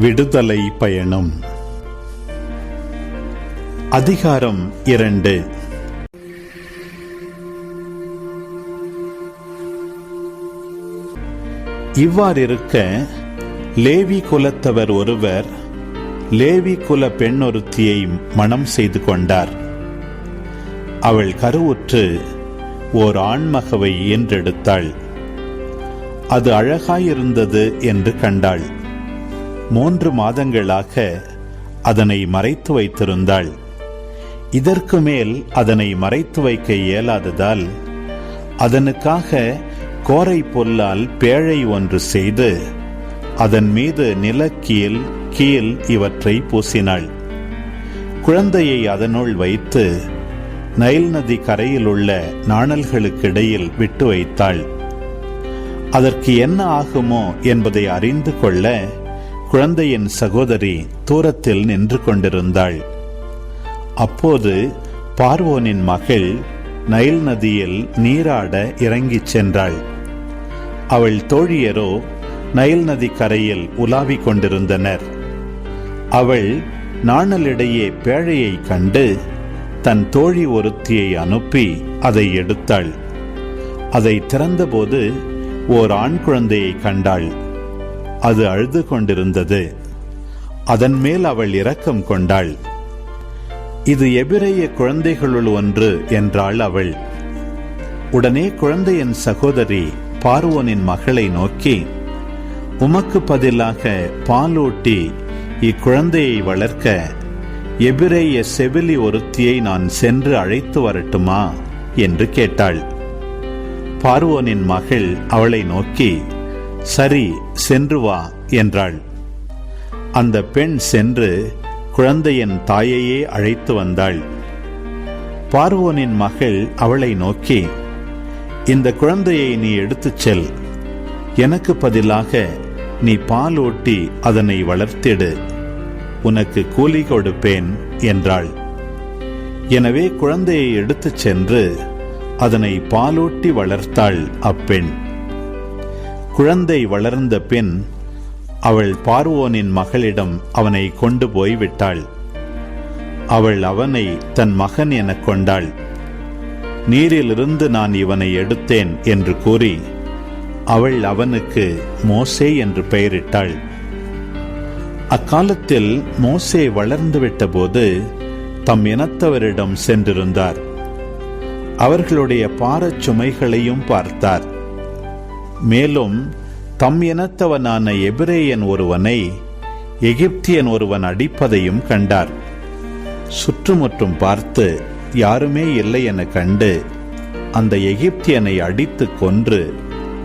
விடுதலை பயணம். அதிகாரம் இரண்டு. இவ்வாறிருக்க லேவி குலத்தவர் ஒருவர் லேவி குல பெண் ஒருத்தியை மணம் செய்து கொண்டார். அவள் கருவுற்று ஓர் ஆண்மகவை என்றெடுத்தாள். அது அழகாயிருந்தது என்று கண்டாள். மூன்று மாதங்களாக அதனை மறைத்து வைத்திருந்தாள். இதற்கு மேல் அதனை மறைத்து வைக்க இயலாததால் அதனுக்காக கோரை பொல்லால் பேழை ஒன்று செய்து அதன் மீது நிலக்கீல் கீழ் இவற்றை பூசினாள். குழந்தையை அதனுள் வைத்து நைல் நதி கரையில் உள்ள நாணல்களுக்கிடையில் விட்டு வைத்தாள். அதற்கு என்ன ஆகுமோ என்பதை அறிந்து கொள்ள குழந்தையின் சகோதரி தூரத்தில் நின்று கொண்டிருந்தாள். அப்போது பார்வோனின் மகள் நைல் நதியில் நீராட இறங்கிச் சென்றாள். அவள் தோழியரோ நைல் நதி கரையில் உலாவிக் கொண்டிருந்தனர். அவள் நாணலிடையே பேழையை கண்டு தன் தோழி ஒருத்தியை அனுப்பி அதை எடுத்தாள். அதை திறந்தபோது ஓர் ஆண் குழந்தையை கண்டாள். அது அழுது கொண்டிருந்தது. அதன் மேல் அவள் இரக்கம் கொண்டாள். இது எபிரேய குழந்தைகளுள் ஒன்று என்றாள் அவள். உடனே குழந்தையின் சகோதரி பார்வோனின் மகளை நோக்கி உமக்கு பதிலாக பாலூட்டி இக்குழந்தையை வளர்க்க எபிரேய செவிலி ஒருத்தியை நான் சென்று அழைத்து வரட்டுமா? என்று கேட்டாள். பார்வோனின் மகள் அவளை நோக்கி சரி சென்று வா என்றாள். அந்த பெண் சென்று குழந்தையின் தாயையே அழைத்து வந்தாள். பார்வோனின் மகள் அவளை நோக்கி இந்த குழந்தையை நீ எடுத்துச் செல். எனக்கு பதிலாக நீ பால் ஓட்டி அதனை வளர்த்திடு. உனக்கு கூலி கொடுப்பேன் என்றாள். எனவே குழந்தையை எடுத்துச் சென்று அதனை பாலூட்டி வளர்த்தாள் அப்பெண். குழந்தை வளர்ந்த பின் அவள் பார்வோனின் மகளிடம் அவனை கொண்டு போய் விட்டாள். அவள் அவனை தன் மகன் எனக் கொண்டாள். நீரிலிருந்து நான் இவனை எடுத்தேன் என்று கூறி அவள் அவனுக்கு மோசே என்று பெயரிட்டாள். அக்காலத்தில் மோசே வளர்ந்து போது தம் இனத்தவரிடம் சென்றிருந்தார். அவர்களுடைய பாரச் சுமைகளையும் பார்த்தார். மேலும் தம் இனத்தவனான எபிரேயன் ஒருவனை எகிப்தியன் ஒருவன் அடிப்பதையும் கண்டார். சுற்றுமுற்றும் பார்த்து யாருமே இல்லை என கண்டு அந்த எகிப்தியனை அடித்து கொன்று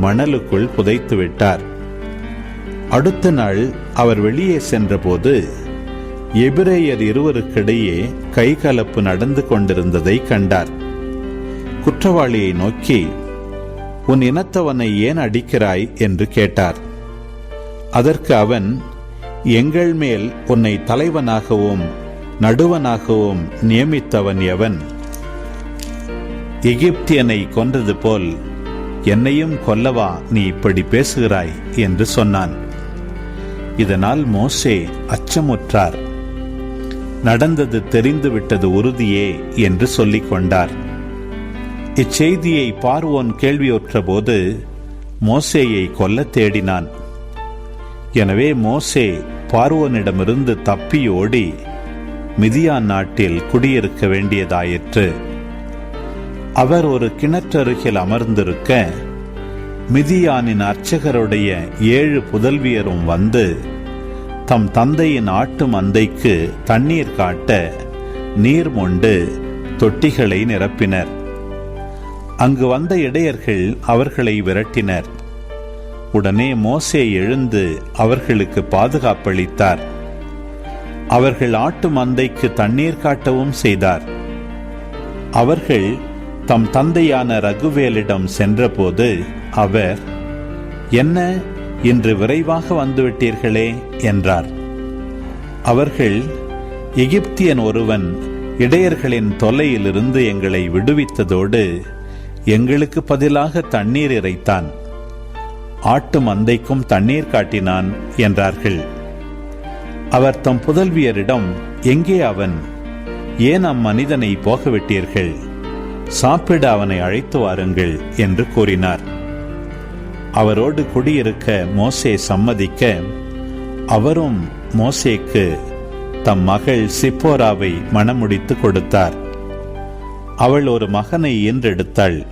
மணலுக்குள் புதைத்து விட்டார். அடுத்த நாள் அவர் வெளியே சென்றபோது எபிரேயர் இருவருக்கிடையே கைகலப்பு நடந்து கொண்டிருந்ததை கண்டார். குற்றவாளியை நோக்கி உன் இனத்தவனை ஏன் அடிக்கிறாய் என்று கேட்டார். அதற்கு அவன் எங்கள் மேல் உன்னை தலைவனாகவும் நடுவனாகவும் நியமித்தவன் எவன்? எகிப்தியனை கொன்றது போல் என்னையும் கொல்லவா நீ இப்படி பேசுகிறாய்? என்று சொன்னான். இதனால் மோசே அச்சமுற்றார். நடந்தது தெரிந்துவிட்டது உறுதியே என்று சொல்லிக் கொண்டார் இச்செய்தியை பார்வோன் கேள்வியுற்ற போது மோசேயை கொல்ல தேடினான். எனவே மோசே பார்வோனிடமிருந்து தப்பி ஓடி மிதியான் நாட்டில் குடியிருக்க வேண்டியதாயிற்று. அவர் ஒரு கிணற்றருகில் அமர்ந்திருக்க மிதியானின் அர்ச்சகருடைய ஏழு புதல்வியரும் வந்து தம் தந்தையின் ஆட்டு மந்தைக்கு தண்ணீர் காட்ட நீர் மொண்டு தொட்டிகளை நிரப்பினர். அங்கு வந்த இடையர்கள் அவர்களை விரட்டினர். உடனே மோசே எழுந்து அவர்களுக்கு பாதுகாப்பளித்தார். அவர்கள் ஆட்டு மந்தைக்கு தண்ணீர் காட்டவும் செய்தார். அவர்கள் தம் தந்தையான ரகுவேலிடம் சென்றபோது அவர் என்ன இன்று விரைவாக வந்துவிட்டீர்களே? என்றார். அவர்கள் எகிப்தியன் ஒருவன் இடையர்களின் தொல்லையிலிருந்து எங்களை விடுவித்ததோடு எங்களுக்கு பதிலாக தண்ணீர் இறைத்தான். ஆட்டு மந்தைக்கும் தண்ணீர் காட்டினான் என்றார்கள். அவர் தம் புதல்வியரிடம் எங்கே அவன்? ஏன் அம்மனிதனை போகவிட்டீர்கள்? சாப்பிட அவனை அழைத்து வாருங்கள் என்று கூறினார். அவரோடு குடியிருக்க மோசே சம்மதிக்க அவரும் மோசேக்கு தம் மகள் சிப்போராவை மணமுடித்து கொடுத்தார். அவள் ஒரு மகனை ஈன்றெடுத்தாள்.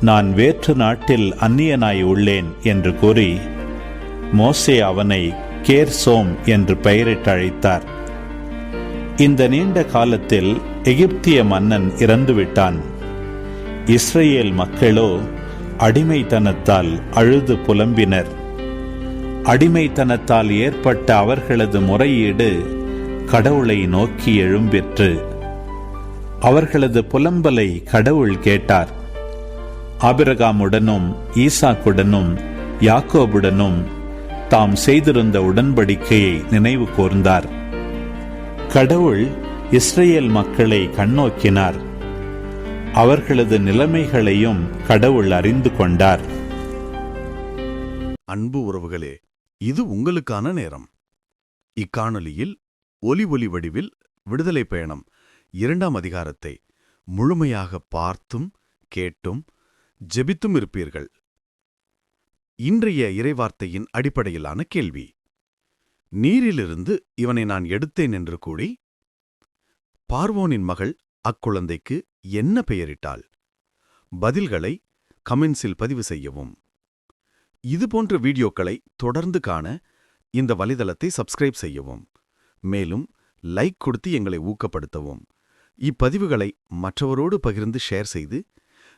நான் வேற்று நாட்டில் அந்நியனாய் உள்ளேன் என்று கூறி மோசே அவனை கேர்சோம் என்று பெயரிட்டு அழைத்தார். இந்த நீண்ட காலத்தில் எகிப்திய மன்னன் இறந்துவிட்டான் இஸ்ரேல் மக்களோ அடிமைத்தனத்தால் அழுது புலம்பினர். அடிமைத்தனத்தால் ஏற்பட்ட அவர்களது முறையீடு கடவுளை நோக்கி எழும்பிற்று. அவர்களது புலம்பலை கடவுள் கேட்டார். ஆபிரகாமுடனும் ஈசாக்குடனும் யாக்கோபுடனும் தாம் செய்திருந்த உடன்படிக்கையை நினைவு கூர்ந்தார். கடவுள் இஸ்ரேல் மக்களை கண்ணோக்கினார். அவர்களது நிலைமைகளையும் கடவுள் அறிந்து கொண்டார். அன்பு உறவுகளே இது உங்களுக்கான நேரம். இக்காணொலியில் ஒலி ஒலி வடிவில் விடுதலை பயணம் இரண்டாம் அதிகாரத்தை முழுமையாக பார்த்தும் கேட்டும் ஜெபித்தும் இருப்பீர்கள். இன்றைய இறைவார்த்தையின் அடிப்படையிலான கேள்வி. நீரிலிருந்து இவனை நான் எடுத்தேன் என்று கூறி பார்வோனின் மகள் அக்குழந்தைக்கு என்ன பெயரிட்டாள்? பதில்களை கமெண்ட்ஸில் பதிவு செய்யவும். இதுபோன்ற வீடியோக்களை தொடர்ந்து காண இந்த வலைதளத்தை சப்ஸ்கிரைப் செய்யவும். மேலும் லைக் கொடுத்து எங்களை ஊக்கப்படுத்தவும். இப்பதிவுகளை மற்றவரோடு பகிர்ந்து ஷேர் செய்து